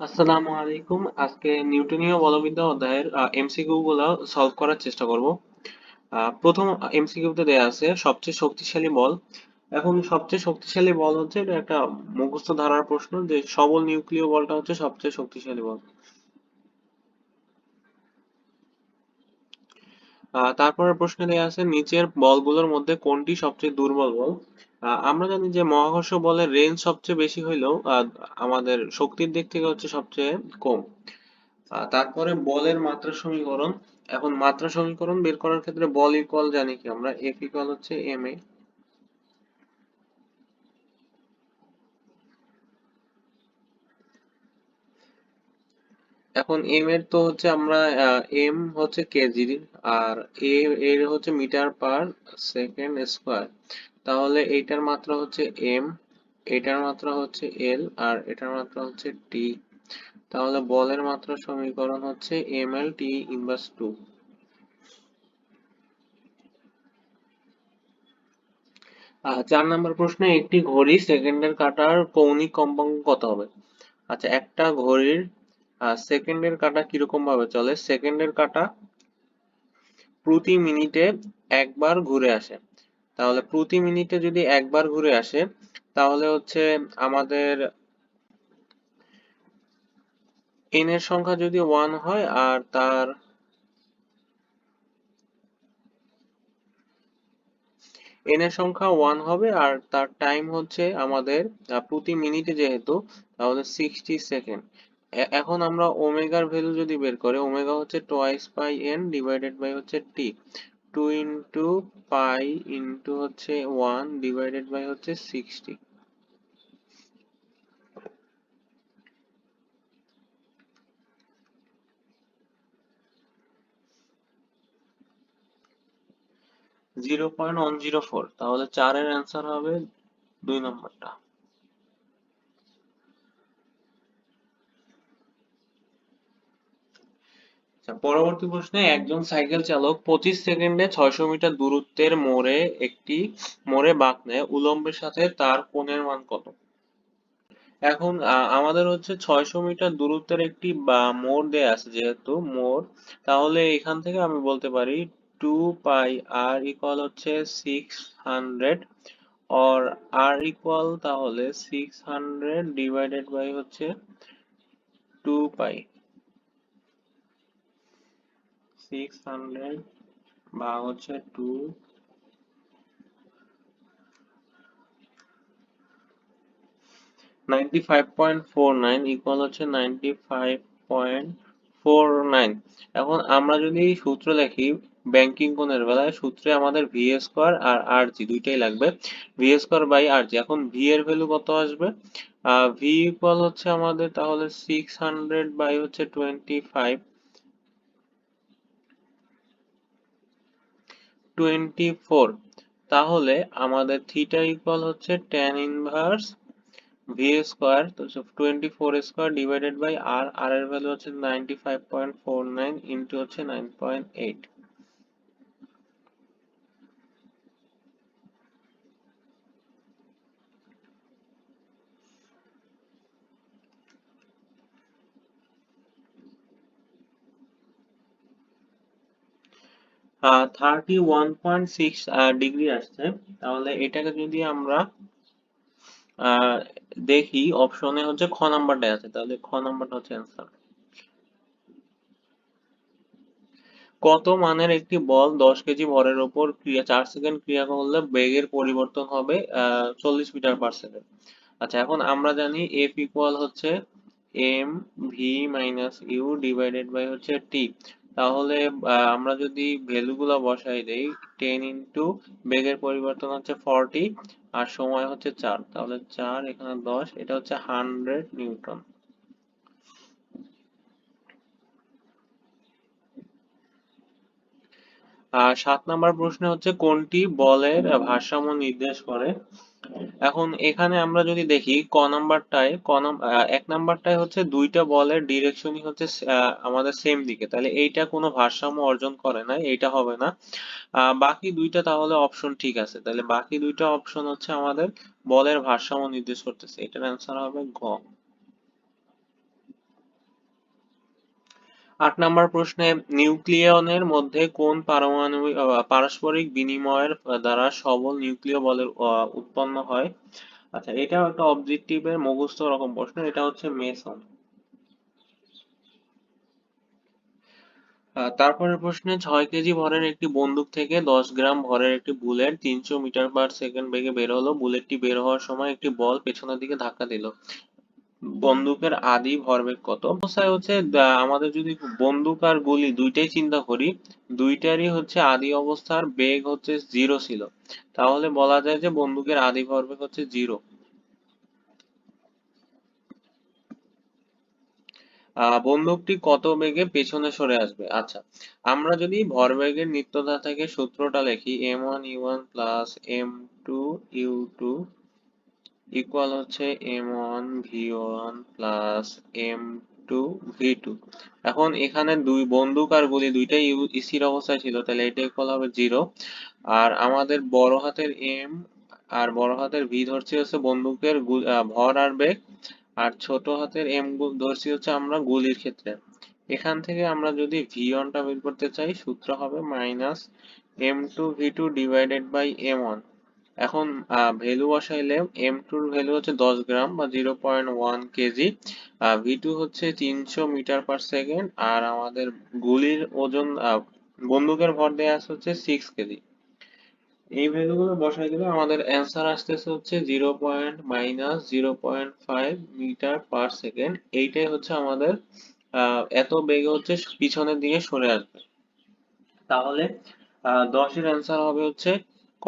আসসালামু আলাইকুম। আজকে নিউটনীয় বলবিদ্যা অধ্যায়ের এমসিকিউ গুলো সলভ করার চেষ্টা করব। প্রথম এমসিকিউতে দেয়া আছে সবচেয়ে শক্তিশালী বল। এখন সবচেয়ে শক্তিশালী বল হচ্ছে এটা একটা মুখস্থ ধারার প্রশ্ন যে সবল নিউক্লিয় বলটা হচ্ছে সবচেয়ে শক্তিশালী বল। আহ, তারপরের প্রশ্নে দেয়া আছে নিচের বলগুলোর মধ্যে কোনটি সবচেয়ে দুর্বল বল? আমরা জানি যে মহাকর্ষ বলের রেঞ্জ সবচেয়ে বেশি হইলেও আমাদের শক্তির দিক থেকে হচ্ছে সবচেয়ে কম। তারপরে বলের মাত্রা সমীকরণ। এখন মাত্রা সমীকরণ বের করার ক্ষেত্রে বল ইকুয়াল জানি কি আমরা এফ ইকুয়াল হচ্ছে এম এ এখন এম এর তো হচ্ছে আমরা এম হচ্ছে কেজি আর এ এর হচ্ছে মিটার পার সেকেন্ড স্কোয়ার। তাহলে এইটার মাত্রা হচ্ছে এম এটার মাত্রা হচ্ছে এল আর এটার মাত্রা হচ্ছে টি তাহলে বলের মাত্রা সমীকরণ হচ্ছে M L T inverse two চার নম্বর প্রশ্নে একটি ঘড়ি সেকেন্ডের কাঁটার কৌণিক কম্পাঙ্ক কত হবে? আচ্ছা একটা ঘড়ির সেকেন্ডের কাঁটা কীরকম ভাবে চলে? সেকেন্ডের কাঁটা প্রতি মিনিটে একবার ঘুরে আসে। তাহলে প্রতি মিনিটে যদি একবার ঘুরে আসে, তাহলে হচ্ছে আমাদের এন এর সংখ্যা যদি ওয়ান হয় আর তার এন এর সংখ্যা ওয়ান হবে আর তার টাইম হচ্ছে আমাদের প্রতি মিনিটে যেহেতু, তাহলে সিক্সটি সেকেন্ড এখন আমরা ওমেগার ভ্যালু যদি বের করি, ওমেগা হচ্ছে twice pi N divided by হচ্ছে T two into pi into হচ্ছে ওয়ান ডিভাইডেড বাই হচ্ছে sixty zero point one zero four তাহলে চারের অ্যান্সার হবে দুই নম্বরটা। পরবর্তী প্রশ্নে একজন সাইকেল চালক পঁচিশ সেকেন্ডে ছয়শো মিটার দূরত্বের মোড়ে একটি মোড়ে বাঁক নেয়, উলম্বের সাথে তার কোণের মান কত? এখন আমাদের হচ্ছে ছয়শো মিটার দূরত্বের একটি মোড় দেয়া আছে যেহেতু মোড়, তাহলে এখান থেকে আমি বলতে পারি টু পাই আর ইকুয়াল হচ্ছে six hundred or R equal তাহলে সিক্স হান্ড্রেড ডিভাইডেড বাই হচ্ছে টু পাই সিক্স হান্ড্রেড বা হচ্ছে two ninety five point four nine equal হচ্ছে ninety five point four nine এখন আমরা যদি সূত্র লিখি ব্যাংকিং কোণের বেলায় সূত্রে আমাদের ভি স্কোয়ার আর আর জি দুইটাই লাগবে। V square by R G এখন ভি এর ভ্যালু কত আসবে? ভি ইকুয়াল হচ্ছে আমাদের তাহলে সিক্স হান্ড্রেড বাই হচ্ছে টোয়েন্টি ফাইভ টোয়েন্টি ফোর তাহলে আমাদের থিটা ইকুয়াল হচ্ছে টেন ইনভার্স ভি স্কোয়ার তো twenty four square divided by R R এর ভ্যালু হচ্ছে ninety five point four nine into হচ্ছে nine point eight thirty one point six degree আসছে। তাহলে এটাকে যদি আমরা দেখি অপশনে হচ্ছে খ নাম্বারটা আছে। তাহলে খ নাম্বারটা হচ্ছে অ্যান্সার কত মানের একটি বল দশ কেজি ভরের উপর ক্রিয়া, চার সেকেন্ড ক্রিয়া করলে বেগের পরিবর্তন হবে চল্লিশ মিটার পার সেকেন্ড আচ্ছা এখন আমরা জানি এফ ইকুয়াল হচ্ছে M V minus U divided by হচ্ছে টি তাহলে আমরা যদি ভ্যালুগুলো বসাই দেই টেন ইন্টু বেগের পরিবর্তন হচ্ছে ফর্টি আর সময় হচ্ছে চার। তাহলে চার, এখানে দশ, এটা হচ্ছে হান্ড্রেড নিউটন আর সাত নাম্বার প্রশ্ন হচ্ছে কোনটি বলের ভারসাম্য নির্দেশ করে? এখন এখানে আমরা যদি দেখি, ক নাম্বারটায়, ক এক নাম্বারটায় হচ্ছে দুইটা বলের ডিরেকশনই হচ্ছে আমাদের সেম দিকে। তাহলে এইটা কোনো ভারসাম্য অর্জন করে না এইটা হবে না। বাকি দুইটা তাহলে অপশন ঠিক আছে। তাহলে বাকি দুইটা অপশন হচ্ছে আমাদের বলের ভারসাম্য নির্দেশ করতেছে। এটার অ্যান্সার হবে ঘ আট নম্বর প্রশ্নে, নিউক্লিয়নের মধ্যে কোন পারমাণবিক পারস্পরিক বিনিময়ের দ্বারা সবল নিউক্লিয় বলের উৎপন্ন হয়? আচ্ছা এটাও একটা অবজেক্টিভের মুখস্থ রকম প্রশ্ন, এটা হচ্ছে মেসন। তারপরের প্রশ্নে, ছয় কেজি ভরের একটি বন্দুক থেকে দশ গ্রাম ভরের একটি বুলেট তিনশো মিটার পার সেকেন্ড বেগে বের হলো। বুলেটটি বের হওয়ার সময় একটি বল পেছনের দিকে ধাক্কা দিল। বন্দুকের আদি ভরবেগ কত? অবস্থায় হচ্ছে আমাদের যদি বন্দুক আর গুলি দুইটাই চিন্তা করি, দুইটারই হচ্ছে আদি অবস্থার বেগ হচ্ছে জিরো ছিল। তাহলে বলা যায় যে বন্দুকের আদি ভরবেগ হচ্ছে জিরো। বন্দুকটি কত বেগে পেছনে সরে আসবে? আচ্ছা আমরা যদি ভরবেগের নিত্যতা থেকে সূত্রটা লিখি, M one U one plus M two U two equal হচ্ছে M one V one plus M two V two এখন এখানে দুই বন্দুক আর গুলি, দুইটাই স্থির অবস্থায় ছিল, তাহলে এটা ইকুয়াল হবে জিরো আর আমাদের বড় হাতের এম আর বড় হাতের ভি ধরছি হচ্ছে বন্দুকের ভর আর বেগ, আর ছোট হাতের এম ধরছি হচ্ছে আমরা গুলির ক্ষেত্রে। এখান থেকে আমরা যদি ভি ওয়ানটা বের করতে চাই, সূত্র হবে minus M two V two divided by M one এখন ভ্যালু বসাইলে এম টুর ভ্যালু হচ্ছে দশ গ্রাম বা zero point one KG. V two হচ্ছে তিনশো মিটার পার সেকেন্ড আর আমাদের গুলির ওজন বন্দুকের ভর দেওয়া আছে হচ্ছে সিক্স কেজি। এই ভ্যালুগুলো বসাই দিলে আমাদের অ্যান্সার আসতেছে হচ্ছে zero point minus zero point five metre per second এইটাই হচ্ছে আমাদের এত বেগে হচ্ছে পিছনের দিকে সরে আসবে। তাহলে দশের অ্যান্সার হবে হচ্ছে ক।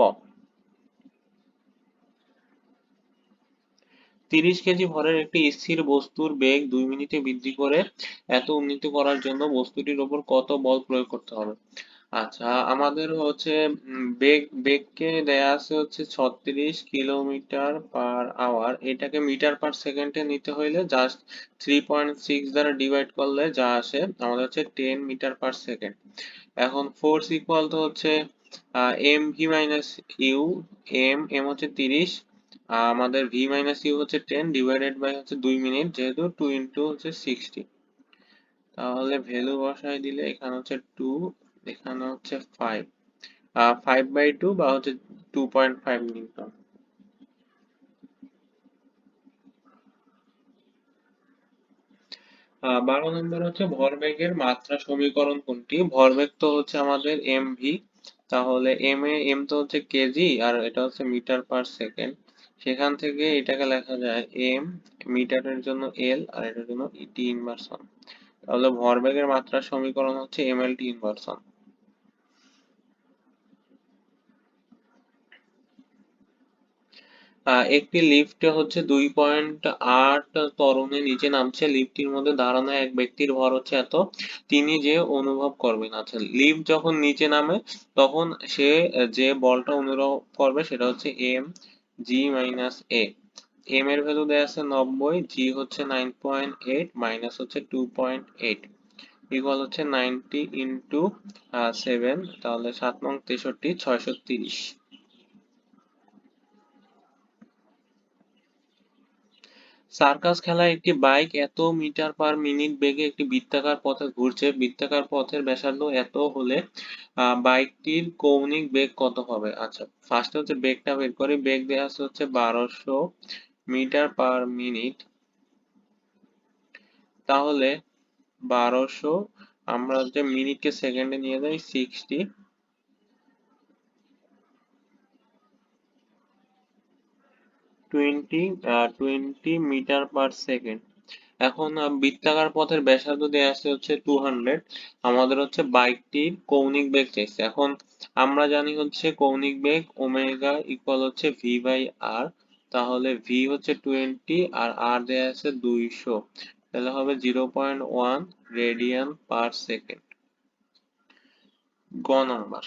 তিরিশ কেজি ভরের একটি স্থির বস্তুর বেগ দুই মিনিটে বৃদ্ধি করে এত উন্নীত করার জন্য বস্তুটির ওপর কত বল প্রয়োগ করতে হবে? আচ্ছা আমাদের হচ্ছে বেগ, বেগকে দেয়া আছে হচ্ছে ছত্রিশ কিলোমিটার পার আওয়ার। এটাকে মিটার পার সেকেন্ডে নিতে হইলে জাস্ট থ্রি পয়েন্ট সিক্স দ্বারা ডিভাইড করলে যা আসে, আমাদের হচ্ছে টেন মিটার পার সেকেন্ড। এখন ফোর্স ইকুয়াল তো হচ্ছে M V minus U M M হচ্ছে তিরিশ আমাদের ভি মাইনাস ইউ হচ্ছে টেন ডিভাইডেড বাই হচ্ছে দুই মিনিট, যেহেতু টু ইন্টু হচ্ছে সিক্সটি তাহলে ভ্যালু বসাই দিলে এখানে হচ্ছে টু এখানে হচ্ছে ফাইভ ফাইভ বাই টু বা হচ্ছে টু পয়েন্ট ফাইভ নিউটন বারো নম্বর হচ্ছে ভরবেগের মাত্রা সমীকরণ কোনটি? ভরবেগ তো হচ্ছে আমাদের এম ভি তাহলে এম এ এম তো হচ্ছে কেজি আর এটা হচ্ছে মিটার পার সেকেন্ড সেখান থেকে এটাকে লেখা যায় এম মিটারের জন্য এল আর এটার জন্য টি ইনভার্সন তাহলে ভরবেগের মাত্রার সমীকরণ হচ্ছে এম এল টি ইনভার্সন আহ, একটি লিফটে হচ্ছে দুই পয়েন্ট আট তরণে নিচে নামছে। লিফটটির মধ্যে দাঁড়ানো এক ব্যক্তির ভর হচ্ছে এত তিনি যে অনুভব করবেন। আচ্ছা লিফট যখন নিচে নামে তখন সে যে বলটা অনুভব করবে সেটা হচ্ছে M G minus A M এর ভ্যালু দেয়া আছে নব্বই জি হচ্ছে নাইন পয়েন্ট এইট মাইনাস হচ্ছে টু পয়েন্ট এইট ইকুয়াল হচ্ছে নাইনটি ইন্টু সেভেন তাহলে সাত নং তেষট্টি, ছয়শো তিরিশ। সার্কাস খেলায় একটি বাইক এত মিটার পার মিনিট বেগে একটি বৃত্তাকার পথে ঘুরছে। বৃত্তাকার পথের ব্যাসার্ধ এত হলে বাইকটির কৌণিক বেগ কত হবে? আচ্ছা ফার্স্টে হচ্ছে বেগটা বের করি। বেগ দেওয়া আছে হচ্ছে বারোশো মিটার পার মিনিট। তাহলে বারোশো, আমরা যে মিনিটকে সেকেন্ডে নিয়ে যাই sixty twenty twenty metre per second এখন বৃত্তাকার পথের ব্যাসার্ধ দেওয়া আছে হচ্ছে টু হান্ড্রেড আমাদের হচ্ছে বাইকটির কৌণিক বেগ চাইছে। এখন, আমরা জানি হচ্ছে কৌণিক বেগ ওমেগা ইকুয়াল হচ্ছে ভি বাই আর তাহলে ভি হচ্ছে টোয়েন্টি আর আর দেওয়া আছে দুইশো। তাহলে হবে zero point one radian per second গ নাম্বার।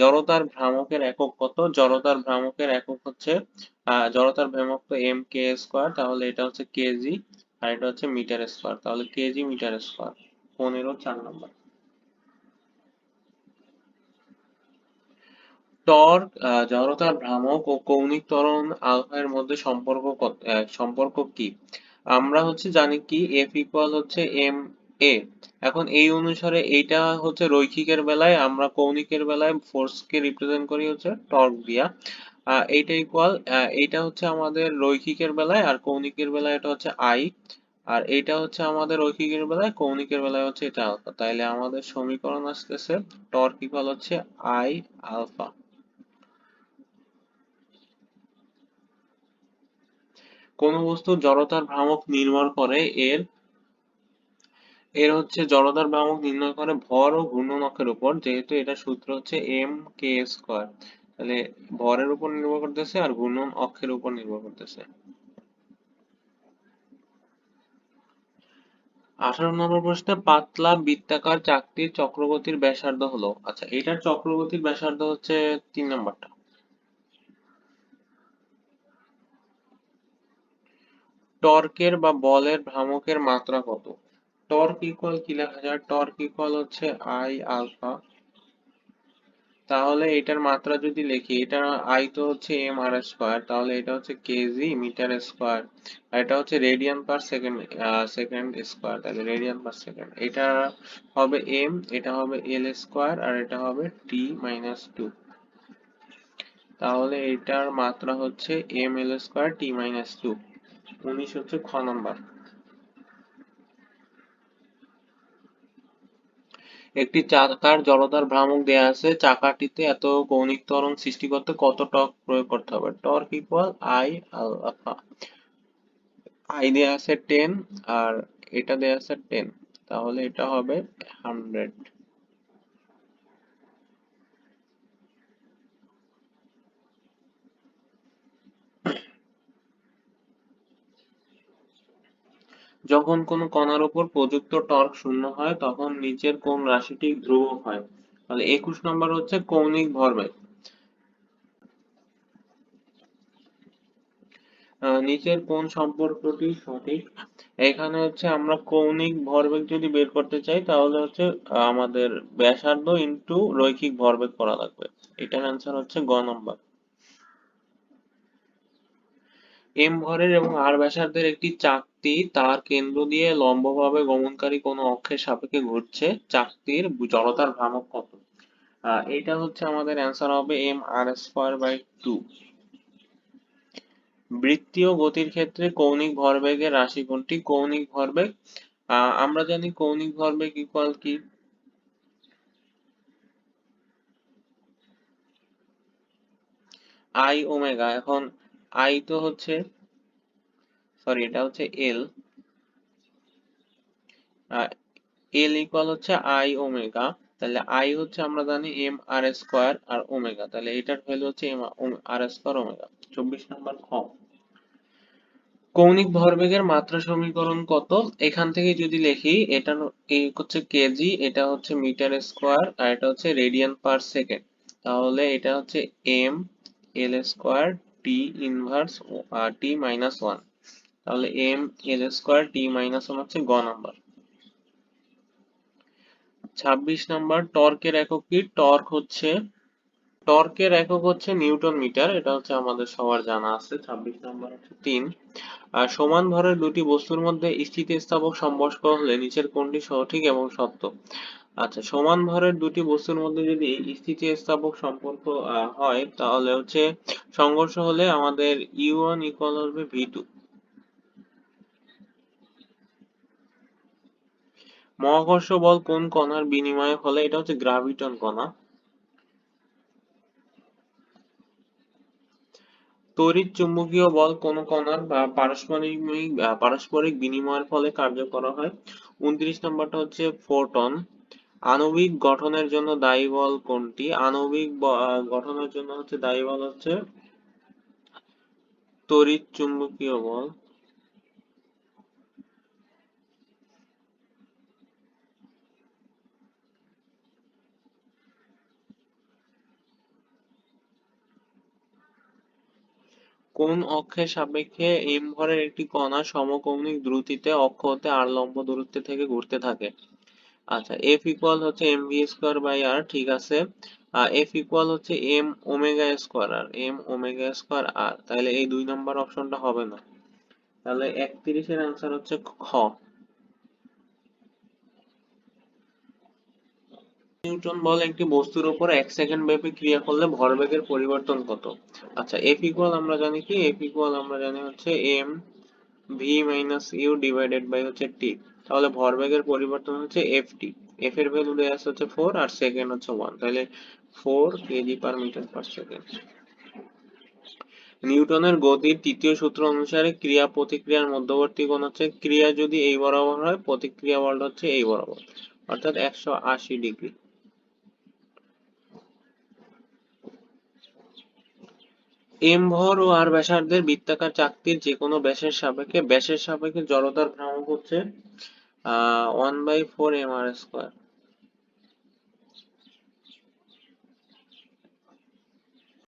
জড়তার ভ্রামকের একক কত? জড়তার ভ্রামকের একক হচ্ছে জড়তার ভ্রামক তো এম কে স্কোয়ার তাহলে এটা হচ্ছে কেজি আর এটা হচ্ছে মিটার স্কোয়ার তাহলে কেজি মিটার স্কোয়ার পনেরো চার নম্বর। টর্ক জড়তার ভ্রামক ও কৌণিক ত্বরণ আলফা এর মধ্যে সম্পর্ক সম্পর্ক কি? আমরা হচ্ছে জানি কি এফ ইকুয়াল হচ্ছে এম এ এখন এই অনুসারে এইটা হচ্ছে রৈখিকের বেলায়, আমরা কৌণিকের বেলায় ফোর্সকে রিপ্রেজেন্ট করি হচ্ছে টর্ক দিয়া। এইটা ইকুয়াল এইটা হচ্ছে আমাদের রৈখিকের বেলায় আর কৌণিকের বেলায় এটা হচ্ছে আই আর এইটা হচ্ছে আমাদের রৈখিকের বেলায়, কৌণিকের বেলায় হচ্ছে এটা আলফা। তাইলে আমাদের সমীকরণ আসতেছে টর্ক ইকুয়াল হচ্ছে আই আলফা কোন বস্তুর জড়তার ভ্রামক নির্ভর করে এর এর হচ্ছে জড়তার ভ্রামক নির্ণয় করে ভর ও ঘূর্ণন অক্ষের উপর, যেহেতু এটা সূত্র হচ্ছে এম কে স্কোয়ার তাহলে ভরের উপর নির্ভর করতেছে আর ঘূর্ণন অক্ষের উপর নির্ভর করতেছে। আঠারো নম্বর প্রশ্নে পাতলা বৃত্তাকার চাকতির চক্রগতির ব্যাসার্ধ হলো। আচ্ছা এটার চক্রগতির ব্যাসার্ধ হচ্ছে তিন নম্বরটা। টর্কের বা বলের ভ্রামকের মাত্রা কত? টর্ক ইকুয়াল কি লেখা যায়? টর্ক ইকুয়াল হচ্ছে আই আলফা তাহলে এটার মাত্রা যদি লিখি এটা আই তো হচ্ছে এম আর স্কোয়ার তাহলে এটা হচ্ছে কেজি মিটার স্কোয়ার আর এটা হচ্ছে radian per second second square তাহলে রেডিয়ান পার সেকেন্ড এটা হবে এম এটা হবে এল স্কোয়ার আর এটা হবে টি মাইনাস টু তাহলে এটার মাত্রা হচ্ছে M L square T minus two উনিশ হচ্ছে খ নাম্বার একটি চাকার জড়তার ভ্রামক দেয়া আছে। চাকাটিতে এত কৌণিক ত্বরণ সৃষ্টি করতে কত টর্ক প্রয়োগ করতে হবে? Torque equal I alpha I দেয়া আছে টেন আর এটা দেয়া আছে টেন তাহলে এটা হবে হান্ড্রেড যখন কোনো কণার উপর প্রযুক্ত টর্ক শূন্য হয়, তখন নিচের কোন রাশিটি ধ্রুবক হয়। তাহলে একুশ নম্বর হচ্ছে কৌণিক ভরবেগ। নিচের কোন সম্পর্কটি সঠিক। এখানে হচ্ছে আমরা কৌণিক ভরবেগ যদি বের করতে চাই, তাহলে হচ্ছে আমাদের ব্যাসার্ধ ইনটু রৈখিক ভরবেগ করা লাগবে। এটার অ্যান্সার হচ্ছে গ নম্বর। এম ভরের এবং আর ব্যাসার্ধের একটি চাকতি, তার কেন্দ্র দিয়ে লম্বভাবে গমনকারী কোনো অক্ষের সাপেক্ষে ঘুরছে চাকতির জড়তার ভ্রামক কত? এটা হচ্ছে আমাদের অ্যান্সার হবে M R square by two বৃত্তীয় গতির ক্ষেত্রে কৌণিক ভরবেগের রাশি কোনটি কৌণিক ভরবেগ। আমরা জানি কৌণিক ভরবেগ ইকুয়াল কি? আই ওমেগা এখন আই তো হচ্ছে সরি এটা হচ্ছে এল এল ইকুয়াল হচ্ছে আই ওমেগা তাহলে আই হচ্ছে আমরা জানি M R square R omega তাহলে এটার ভ্যালু হচ্ছে এম আর স্কোয়ার ওমেগা চব্বিশ নম্বর খ। কৌণিক ভরবেগের মাত্রা সমীকরণ কত? এখান থেকে যদি লিখি, এটা হচ্ছে কেজি এটা হচ্ছে মিটার স্কোয়ার আর এটা হচ্ছে রেডিয়ান পার সেকেন্ড তাহলে এটা হচ্ছে M L square T inverse T minus one তাহলে M L square T minus one হচ্ছে গ নাম্বার ছাব্বিশ নাম্বার টর্কের একক কি? টর্ক হচ্ছে টর্কের একক হচ্ছে নিউটন মিটার, এটা হচ্ছে আমাদের সবার জানা আছে, ছাব্বিশ নাম্বার হচ্ছে তিন। সমান ভরের দুটি বস্তুর মধ্যে স্থিতিস্থাপক সম্পর্ক হলে নিচের কোনটি সঠিক এবং সত্য? আচ্ছা সমান ভরের দুটি বস্তুর মধ্যে যদি স্থিতিস্থাপক সম্পর্ক হয়, তাহলে হচ্ছে সংঘর্ষ হলে আমাদের ইউ ওয়ান ইকুয়াল হবে ভি টু মহাকর্ষ বল কোন কণার বিনিময়ে ফলে এটা হচ্ছে গ্রাভিটন কণা। তড়িৎ চুম্বকীয় বল কোন কণার, বা পারস্পরিক পারস্পরিক বিনিময়ের ফলে কার্য করা হয়। উনত্রিশ নম্বরটা হচ্ছে ফোটন আণবিক গঠনের জন্য দায়ী বল কোনটি? আণবিক গঠনের জন্য হচ্ছে দায়ী বল হচ্ছে তড়িৎ চুম্বকীয় বল। কোন অক্ষের সাপেক্ষে এম ভরের একটি কণা সমকৌণিক দ্রুতিতে অক্ষ হতে আর লম্ব দূরত্বে থেকে ঘুরতে থাকে? আচ্ছা এফ ইকুয়াল হচ্ছে M V square by R ঠিক আছে। এফ ইকুয়াল হচ্ছে M omega square R M omega square R তাহলে এই দুই নাম্বার অপশনটা হবে না। তাহলে একত্রিশের আনসার হচ্ছে খ। নিউটন বল একটি বস্তুর উপর এক সেকেন্ড ব্যাপী ক্রিয়া করলে ভরবেগের পরিবর্তন কত? আচ্ছা এফ ইকুয়াল আমরা জানি কি? এফ ইকুয়াল আমরা জানি হচ্ছে M V minus U divided by হচ্ছে টি তাহলে ভরবেগের পরিবর্তন হচ্ছে এফ টি এফ এর ভ্যালু দেওয়া আছে হচ্ছে ফোর আর সেকেন্ড হচ্ছে ওয়ান তাহলে four K G per metre per second নিউটনের গতির তৃতীয় সূত্র অনুসারে ক্রিয়া প্রতিক্রিয়ার মধ্যবর্তী কোণ হচ্ছে, ক্রিয়া যদি এই বরাবর হয়, প্রতিক্রিয়া বলটা হচ্ছে এই বরাবর। অর্থাৎ একশো আশি ডিগ্রি। এম ভর ও আর ব্যাসার্ধের বৃত্তাকার চাকতির যে কোনো ব্যাসের সাপেক্ষে ব্যাসের সাপেক্ষে জড়তার ভ্রামক হচ্ছে one by four M R square